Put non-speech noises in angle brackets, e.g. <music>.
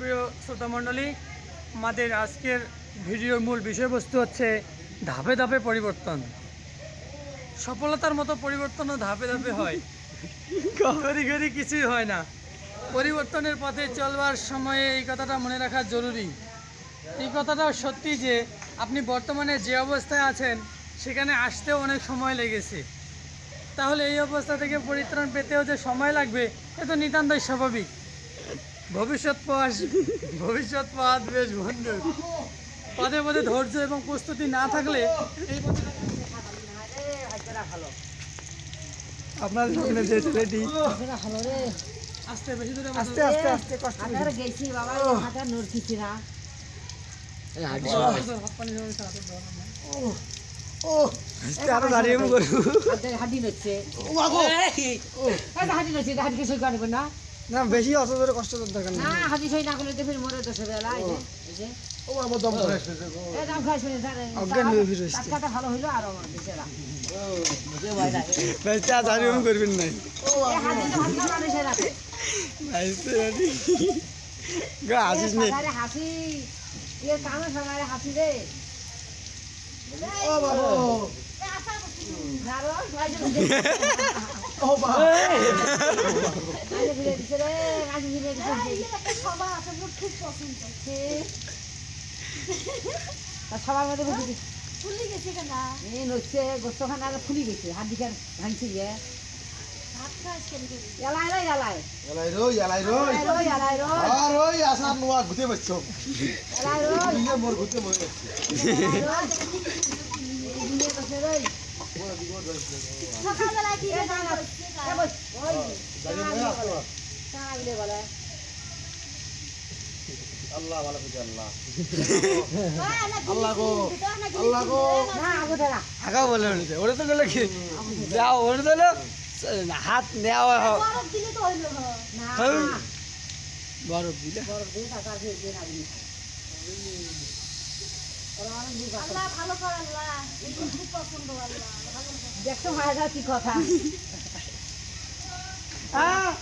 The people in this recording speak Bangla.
সুপ্রিয় শ্রোতামণ্ডলী আমাদের আজকের ভিডিওর মূল বিষয়বস্তু হচ্ছে ধাপে ধাপে পরিবর্তন। সফলতার মতো পরিবর্তনও ধাপে ধাপে হয়। ঘড়ি ঘড়ি কিছুই হয় না। পরিবর্তনের পথে চলবার সময়ে এই কথাটা মনে রাখা জরুরি। এই কথাটা সত্যি যে, আপনি বর্তমানে যে অবস্থায় আছেন, সেখানে আসতেও অনেক সময় লেগেছে। তাহলে এই অবস্থা থেকে পরিত্রাণ পেতেও যে সময় লাগবে, এ তো নিতান্তই স্বাভাবিক। ভবিষ্যৎ পথ ভবিষ্যৎ পথ বেশ বন্ধু পদে পদে ধৈর্য এবং প্রস্তুতি না থাকলে এই আপনার সামনে যে ছেলেটি আস্তে বেশি দূরে আস্তে আস্তে আস্তে কষ্ট গেছি বাবা না। আরও দাঁড়িয়ে হাডি নচ্ছে হাডি নচ্ছে হাডি সই করবে না না বেশি অত ধরে কষ্ট দরকার না হাডি সই না করলে ফির মরে দোষে বেলা এই যে, ও আমার দম ধরে এই দাম খাই শুনে অজ্ঞান হয়ে ফিরে এসছে। টাটকাটা ভালো হইল আর আমার করবেন নাই। এই হাডি তো হাডি না দেশে রাখে গা আসিস নে। আরে হাসি। এ কামে সবাই হাসি রে। ও বাবা। না রো ভাই সবার আছে আমার খুব পছন্দ আর সবার মধ্যে বুঝি ভুলে গেছি কেন? এই নচ্ছে গোস্তখানা আর ফুলি গেছে হাত দিকে ভাঙছি যে ভাত খাস কেন এলাই রই এলাই। এলাই রই এলাই রই। এলাই রই এলাই রই। আর ওই আসার নোয়া ঘুতে বসছো। এলাই রই। নিজে মোর ঘুতে আল্লাহ ভালো আল্লাহ আল্লাহ গো আল্লাহ গো আগো বলে নিতে তো গেলে কি যাও তো হাত নেওয়া। বরফ দিলে আল্লাহ ভালো কর আল্লাহ দেখছ মায়ের কি কথা। <laughs> আহ